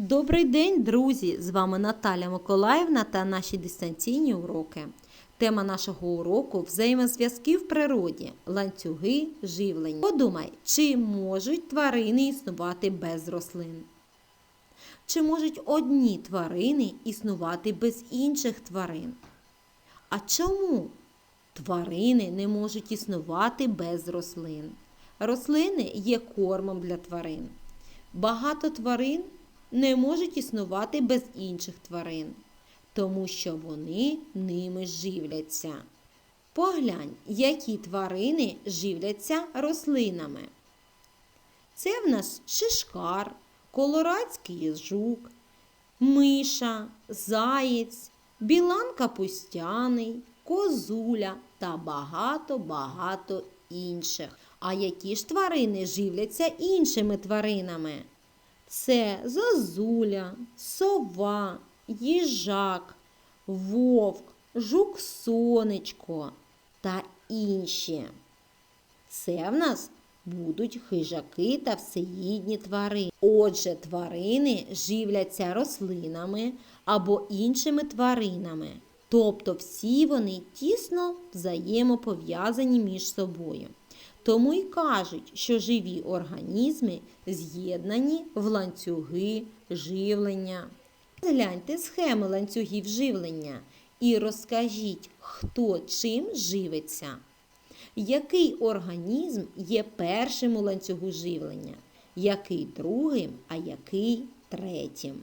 Добрий день, друзі! З вами Наталя Миколаївна та наші дистанційні уроки. Тема нашого уроку взаємозв'язки в природі, ланцюги живлення. Подумай, чи можуть тварини існувати без рослин? Чи можуть одні тварини існувати без інших тварин? А чому тварини не можуть існувати без рослин? Рослини є кормом для тварин. Багато тварин не можуть існувати без інших тварин, тому що вони ними живляться. Поглянь, які тварини живляться рослинами. Це в нас шишкар, колорадський жук, миша, заєць, білан капустяний, козуля та багато-багато інших. А які ж тварини живляться іншими тваринами? Це зозуля, сова, їжак, вовк, жук сонечко та інші. Це в нас будуть хижаки та всеїдні тварини. Отже, тварини живляться рослинами або іншими тваринами. Тобто всі вони тісно взаємопов'язані між собою. Тому й кажуть, що живі організми з'єднані в ланцюги живлення. Згляньте схеми ланцюгів живлення і розкажіть, хто чим живиться. Який організм є першим у ланцюгу живлення, який другим, а який третім.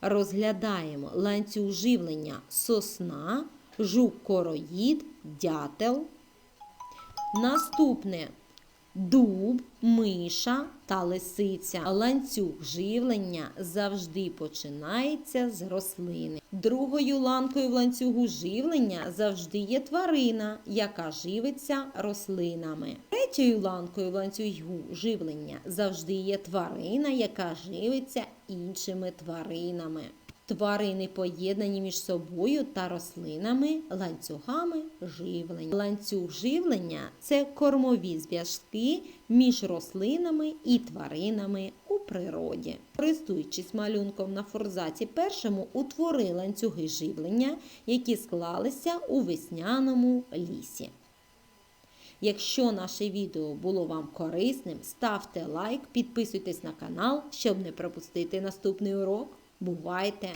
Розглядаємо ланцюг живлення сосна, жук-короїд, дятел. Наступне дуб, миша та лисиця. Ланцюг живлення завжди починається з рослини. Другою ланкою в ланцюгу живлення завжди є тварина, яка живиться рослинами. Третьою ланкою в ланцюгу живлення завжди є тварина, яка живиться іншими тваринами. Тварини поєднані між собою та рослинами ланцюгами живлення. Ланцюг живлення це кормові зв'язки між рослинами і тваринами у природі. Користуючись малюнком на форзаці першому, утвори ланцюги живлення, які склалися у весняному лісі. Якщо наше відео було вам корисним, ставте лайк, підписуйтесь на канал, щоб не пропустити наступний урок. Бувайте!